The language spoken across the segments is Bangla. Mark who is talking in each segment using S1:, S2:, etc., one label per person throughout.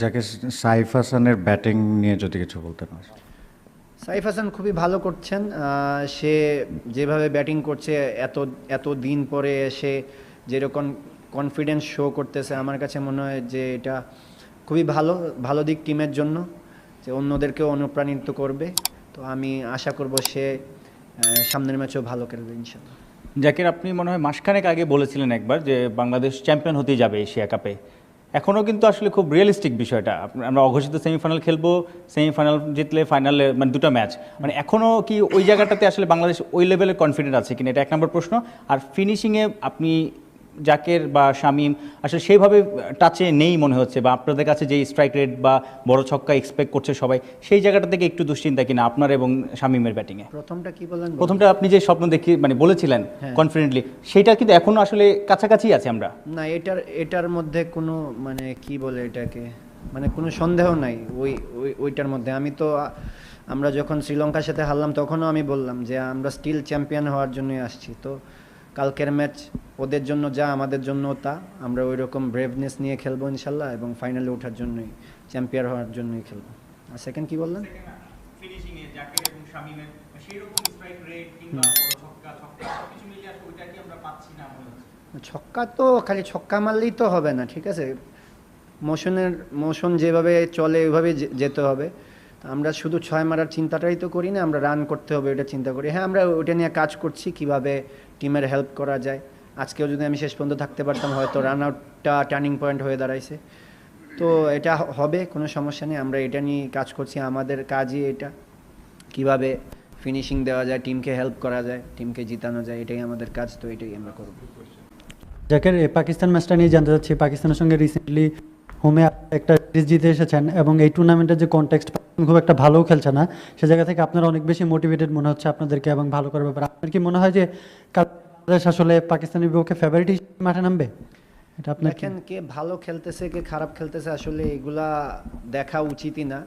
S1: যাকে সাইফ হাসানের ব্যাটিং নিয়ে যদি কিছু বলতেন
S2: সাইফ হাসান খুবই ভালো করছেন। সে যেভাবে ব্যাটিং করছে এত এত দিন পরে এসে যেরকম কনফিডেন্স শো করতেছে আমার কাছে মনে হয় যে এটা খুবই ভালো ভালো দিক টিমের জন্য যে অন্যদেরকেও অনুপ্রাণিত করবে। তো আমি আশা করব সে সামনের ম্যাচেও ভালো খেলবে ইনশাল্লাহ
S3: জাকির আপনি মনে হয় মাসখানেক আগে বলেছিলেন একবার যে বাংলাদেশ চ্যাম্পিয়ন হতেই যাবে এশিয়া কাপে। এখনও কিন্তু আসলে খুব রিয়েলিস্টিক বিষয়টা। আমরা অঘোষিত সেমিফাইনাল খেলব সেমিফাইনাল জিতলে ফাইনালে মানে দুটো ম্যাচ মানে এখনও কি ওই জায়গাটাতে আসলে বাংলাদেশ ওই লেভেলের কনফিডেন্ট আছে কিনা এটা এক নম্বর প্রশ্ন। আর ফিনিশিংয়ে আপনি জাকের বা শামিম আসলে সেইভাবে টাচে নেই মনে হচ্ছে বা আপনাদের কাছে যে স্ট্রাইক রেট বা বড় ছক্কা এক্সপেক্ট করছে সবাই সেই জায়গাটা থেকে একটু দুশ্চিন্তা কিনা আপনার এবং শামিমের ব্যাটিংয়ে
S2: প্রথমটা কি বলেন
S3: প্রথমটা আপনি যে স্বপ্ন দেখি মানে বলেছিলেন
S2: হ্যাঁ।
S3: কনফিডেন্টলি সেটা কিন্তু এখনও আসলে কাছাকাছি আছে আমরা।
S2: না এটার এটার মধ্যে কোনো মানে কি বলে এটাকে মানে কোনো সন্দেহ নাই ওই ওই ওইটার মধ্যে। আমি তো আমরা যখন শ্রীলঙ্কার সাথে হারলাম তখনও আমি বললাম যে আমরা স্টিল চ্যাম্পিয়ন হওয়ার জন্যই আসছি। তো কালকের ম্যাচ ওদের জন্য যা আমাদের জন্য তা। আমরা ওই রকম ব্রেভনেস নিয়ে খেলব ইনশাল্লাহ এবং ফাইনালে ওঠার জন্যই চ্যাম্পিয়ন হওয়ার জন্যই খেলব। আর সেকেন্ড কি বললেন?
S3: ছক্কা
S2: তো খালি ছক্কা মারলেই তো হবে না ঠিক আছে? মোশনের মোশন যেভাবে চলে ওইভাবে যেতে হবে। আমরা শুধু ছয় মারার চিন্তাটাই তো করি না আমরা রান করতে হবে এটা চিন্তা করি। হ্যাঁ আমরা ওইটা নিয়ে কাজ করছি কীভাবে টিমের হেল্প করা যায়। আজকেও যদি আমি শেষ পর্যন্ত থাকতে পারতাম, হয়তো রান আউটটা টার্নিং পয়েন্ট হয়ে দাঁড়াইছে। তো এটা হবে, কোনো সমস্যা নেই। আমরা এটা নিয়ে কাজ করছি, আমাদের কাজই এটা। কীভাবে ফিনিশিং দেওয়া যায় টিমকে হেল্প করা যায় টিমকে জিতানো যায়, এটাই আমাদের কাজ, তো এটাই আমরা করব।
S4: জাকের পাকিস্তান ম্যাচটা নিয়ে জানতে চাচ্ছি, পাকিস্তানের সঙ্গে রিসেন্টলি হোমে একটা সিরিজ জিতে এসেছেন এবং এই টুর্নামেন্টের যে কনটেক্সট খুব একটা ভালোও খেলছে না। সে জায়গা থেকে আপনারা অনেক বেশি মোটিভেটেড মনে হচ্ছে আপনাদেরকে এবং ভালো করার ব্যাপারে। আপনার কি মনে হয় যে বাংলাদেশ আসলে পাকিস্তানের বিপক্ষে ফেভারিট মাঠে নামবে? এটা আপনার
S2: দেখেন কে ভালো খেলতেছে, কে খারাপ খেলতেছে, আসলে এগুলা দেখা উচিতই না।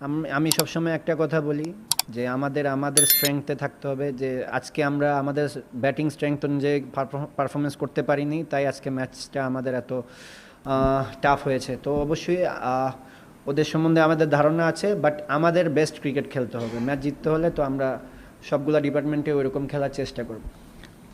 S2: আম- সবসময় একটা কথা বলি যে আমাদের আমাদের স্ট্রেংথে থাকতে হবে যে আজকে আমরা আমাদের ব্যাটিং স্ট্রেংথ অনুযায়ী পারফরমেন্স করতে পারিনি, তাই আজকে ম্যাচটা আমাদের এত টাফ হয়েছে। তো অবশ্যই ওদের সম্বন্ধে আমাদের ধারণা আছে বাট আমাদের বেস্ট ক্রিকেট খেলতে হবে। ম্যাচ জিততে হলে তো আমরা সবগুলা ডিপার্টমেন্টে ওইরকম খেলার চেষ্টা করব।